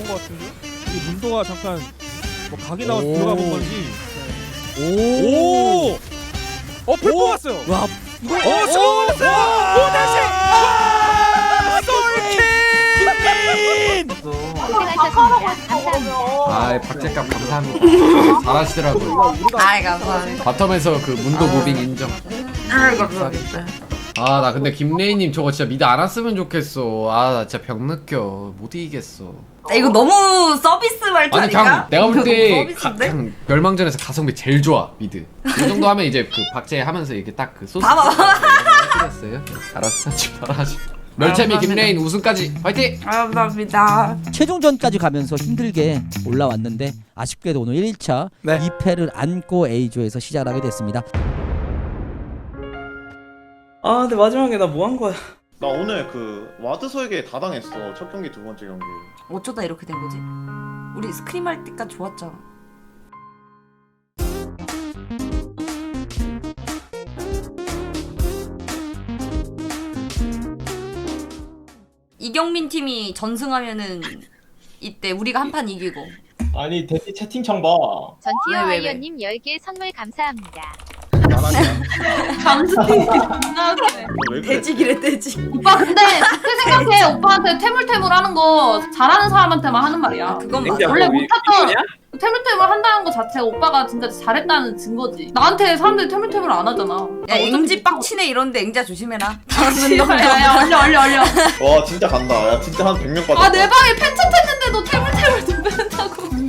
잡은 것 같은데? 이 문도가 잠깐 뭐 각이 나와 오. 들어가 본 건지. 오. 오! 어, 풀 오. 뽑았어요. 와. 이거 오, 성공했어요! 오, 다시! 아! 아 박제감 감사합니다 잘하시더라고요 아이 감사합니다. 바텀에서 그 문도 무빙 인정 아이 감사합니다. 아 나 근데 김레이님 저거 진짜 미드 안 왔으면 좋겠어 아 나 진짜 병 느껴 못 이기겠어 야, 이거 너무 서비스 말투 아니 아닌가? 그냥 내가 볼 때 너무 서비스인데? 그냥 멸망전에서 가성비 제일 좋아 미드 이 정도 하면 이제 그 박제 하면서 이렇게 딱 그 소스 봐봐. 알았어 집하라지 멸채미 감사합니다. 김레인 우승까지 화이팅 아, 감사합니다. 최종전까지 가면서 힘들게 올라왔는데 아쉽게도 오늘 1차 네. 2패를 안고 A조에서 시작을 하게 됐습니다. 아 근데 마지막에 나 뭐 한 거야 나 오늘 그 와드서에게 다 당했어 첫 경기 두 번째 경기 어쩌다 이렇게 된 거지? 우리 스크림 할 때까지 좋았잖아. 이경민 팀이 전승하면은 이때 우리가 한 판 이기고 아니 대피 채팅창 봐 왜, 전티어? 아이언님 10개 선물 감사합니다. 나라냐 감스팅 존나 웃기네. 왜 그래 돼지기래 돼지. 오빠 근데 그렇게 생각해 오빠한테 태물태물 하는 거 잘하는 사람한테만 하는 말이야 그건 땡겨. 맞아. 원래 뭐, 이- 못했던 이거냐? 태물태물 한다는 거 자체가 오빠가 진짜 잘했다는 증거지 나한테 사람들이 태물태물 안 하잖아 야 앵지 빡치네 이런데 앵자 조심해라. 야야 얼려 얼려 얼려 와 진짜 간다 야 진짜 한 100명 빠졌다 아내 방에 팬챗했는데도 태물태물 도배한다고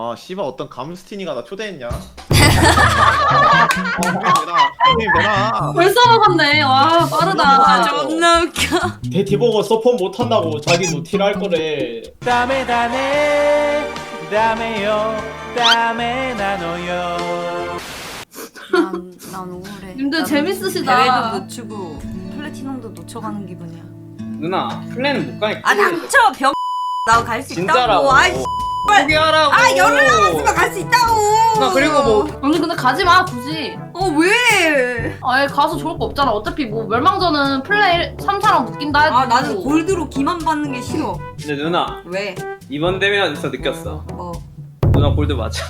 아 씨발 어떤 감스티니가 나 초대했냐 아, 형님 내놔 형님 내놔 벌써 먹었네 와아 빠르다 존나 웃겨. 대티보고 서폰 못한다고 자기 노티를 할 거래 다음에 다네 다음에요 다음에 나눠요 난, 난 우울해. 님들 난 재밌으시다. 대회도 놓치고 플래티넘도 놓쳐가는 기분이야. 누나 플랜은 못 가니까 아 닥쳐 병. 나 갈 수 있다고. 진짜라고 아이 포기하라고 아 열흘 남았으면 갈 수 있다고. 나 그리고 뭐 아니 근데 가지 마 굳이 어 왜? 아예 가서 좋을 거 없잖아 어차피 뭐 멸망전은 플레이 3사랑 묶인다 해도 아 나는 골드로 기만 받는 게 싫어. 근데 누나 왜? 이번 대면에서 느꼈어 뭐? 누나 골드 맞아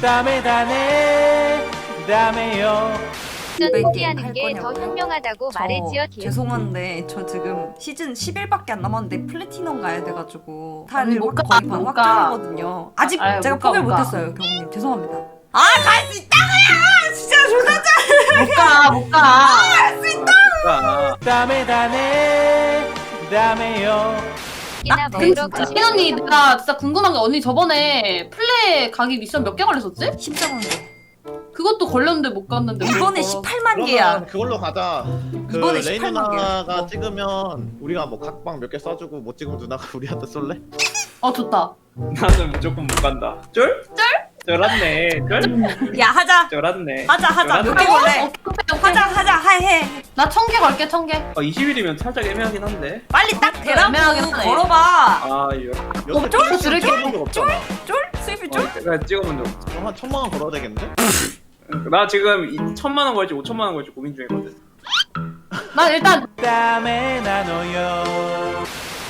다음에 다네 다음에요 전할 포기하는 게 더? 현명하다고 저 말해 지어 뒤에 죄송한데 저 지금 시즌 10일밖에 안 남았는데 플래티넘 가야 돼가지고 탈일 못 가, 거의 반못 가. 확정이거든요. 아직 아유, 제가 못 가, 포기를 못 가. 못했어요 경호님 죄송합니다. 아 갈 수 있다고요! 진짜 존나 못 가 못가 아, 다음에 다네 다음에요 나 근데 먹으러 진짜 가시 신 언니 내가 진짜 궁금한 게 언니 저번에 플레이 가기 미션 몇 개 걸렸었지? 14만 개. 그것도 걸렸는데 못 갔는데 이번에 그래서. 18만 개야. 그러면 그걸로 가자 그 이번에 레인 18만 개야. 누나가 어. 찍으면 우리가 뭐 각방 몇 개 써주고 못 찍으면 누나가 우리한테 쏠래? 어 좋다 나는 무조건 못 간다 쫄? 쫄? 쫄았네 쫄? 야 하자. 쫄았네 하자 하자 몇개 쫄았네. 걸래? 오케이, 오케이. 하자 하자 하해. 나 천 개 걸게 천개 어, 20일이면 살짝 애매하긴 한데 빨리 딱 대라고 애매하긴 하네. 걸어봐. 아 이거 여태 쫄? 없잖아 쫄? 수입이 쫄? 어, 내가 찍어본 적 없어 그럼 한 천만 원 걸어야 되겠는데? 나 지금 2천만 원 걸지 5천만 원 걸지 고민 중이거든 난 일단 다음에 나눠요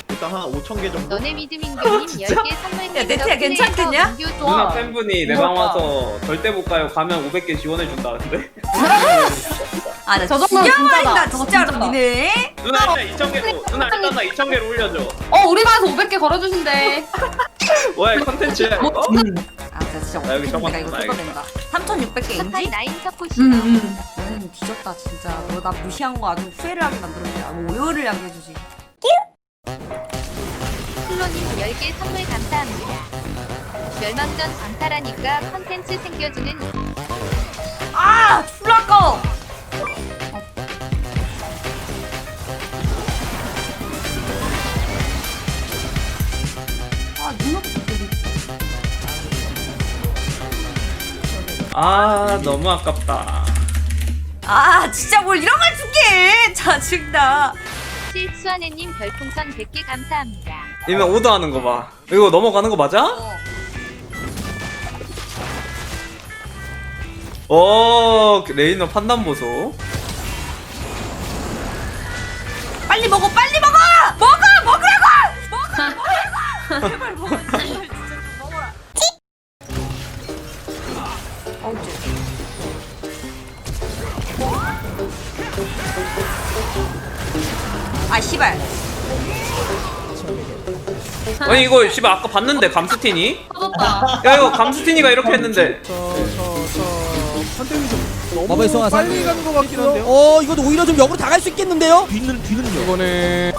일단 한 5천 개 정도? 너네 믿음인교님 10개 선물 야, 네트야 괜찮겠냐? 이거 누나 팬분이 내방 봐. 와서 절대 못 가요 가면 500개 지원해 준다는데 아나 저 진짜 진짜다. 말다 저거 진짜로 진짜다. 니네. 누나 일단 2,000개로 누나 일단 나 2,000개로 올려줘 어 우리 방에서 500개 걸어주신대 뭐야 컨텐츠야 뭐, 이거? 아 진짜 나 여기 어떻게 저거 내가 이거 나 뜯어낸다. 3,600개 첫판 인지? 나인 서포시 응응 너는 뒤졌다 진짜. 너 나 무시한 거 아주 후회를 하게 만들었지. 아, 뭐 오해를 하게 해주지. 슬로님 10개 선물 감사합니다. 멸망전 광탈하니까 컨텐츠 생겨주는 아 아 너무 아깝다 아 진짜 뭘 이런 걸 줄게. 짜증나. 실수하네님 별풍선 100개 감사합니다. 이면 오더 하는 거봐 이거 넘어가는 거 맞아? 어 레이너 판단 보소 빨리 먹어 빨리 먹어. 먹어 먹으라고. 먹어 먹으라고. 제발 먹어 아 씨발 아니 이거 씨발 아까 봤는데 감스티니? 터졌다. 야 이거 감스티니가 이렇게 했는데 저저저 좀 너무 마법의 빨리 가는 것 같긴 한데요. 어 이것도 오히려 좀 역으로 당할 수 있겠는데요? 뒤는 뒤는요. 이번에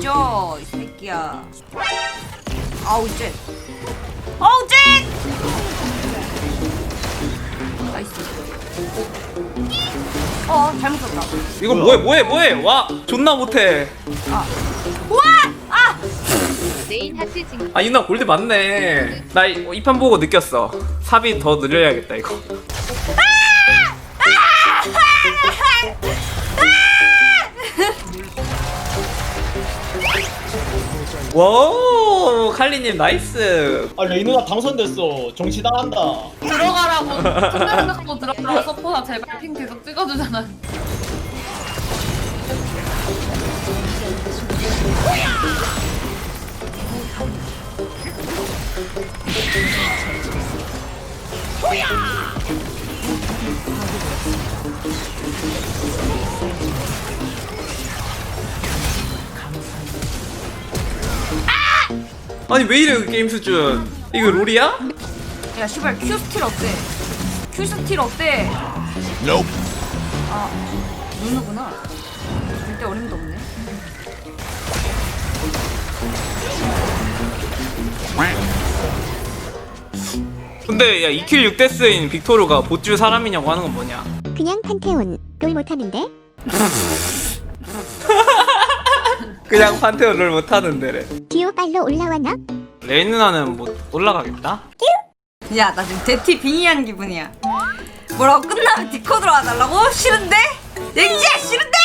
잊어 이 새끼야. 아우 쟤 아우 쟤 나이스. 어 잘못 썼다. 이거 뭐해 뭐해 뭐해? 와 존나 못해. 우와! 아! 하트 징. 아 이나 골드 맞네. 나 이 판 보고 느꼈어. 삽이 더 늘려야겠다 이거 와우 칼리님 나이스. 아 레이 누나 당선됐어. 정치 당한다. 들어가라고. 생각하고 들어가라 서포나 제발 핑 계속 찍어주잖아. 아니 왜 이래 게임 수준? 이거 롤이야? 야 씨발 큐 스틸 어때? 큐 스틸 어때? 아 누누구나? 절대 어림도 없네. 근데 야 2킬 6데스인 빅토르가 보줄 사람이냐고 하는 건 뭐냐? 그냥 판테온. 롤 못하는데 그냥 판테온 롤 못하는데래 디오 빨로 올라왔나? 레인 누나는 못 올라가겠다? 야 나 지금 제티 빙의한 기분이야 뭐라고 끝나면 디코드로 와달라고? 싫은데? 냉지야 싫은데?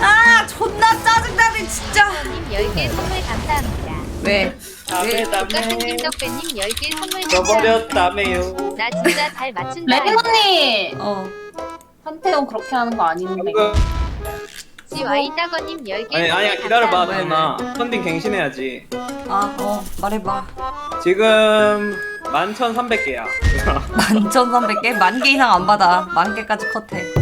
아 존나 짜증나네 진짜 님 10개 선물 감사합니다. 왜? 왜? 똑같은 김덕배님 10개 선물 감사합니다. 저버렸다며요 나 진짜 잘 맞춘다. 레인 언니 어 판테온 그렇게 하는 거 아닌데. GY 따거님 10개 아니 아니야 기다려봐 감사합니다. 누나 펀딩 갱신해야지 아, 어, 말해봐. 지금 11,300개야 만천 삼백 개? 만 개 이상 안 받아. 만 개까지 컷해.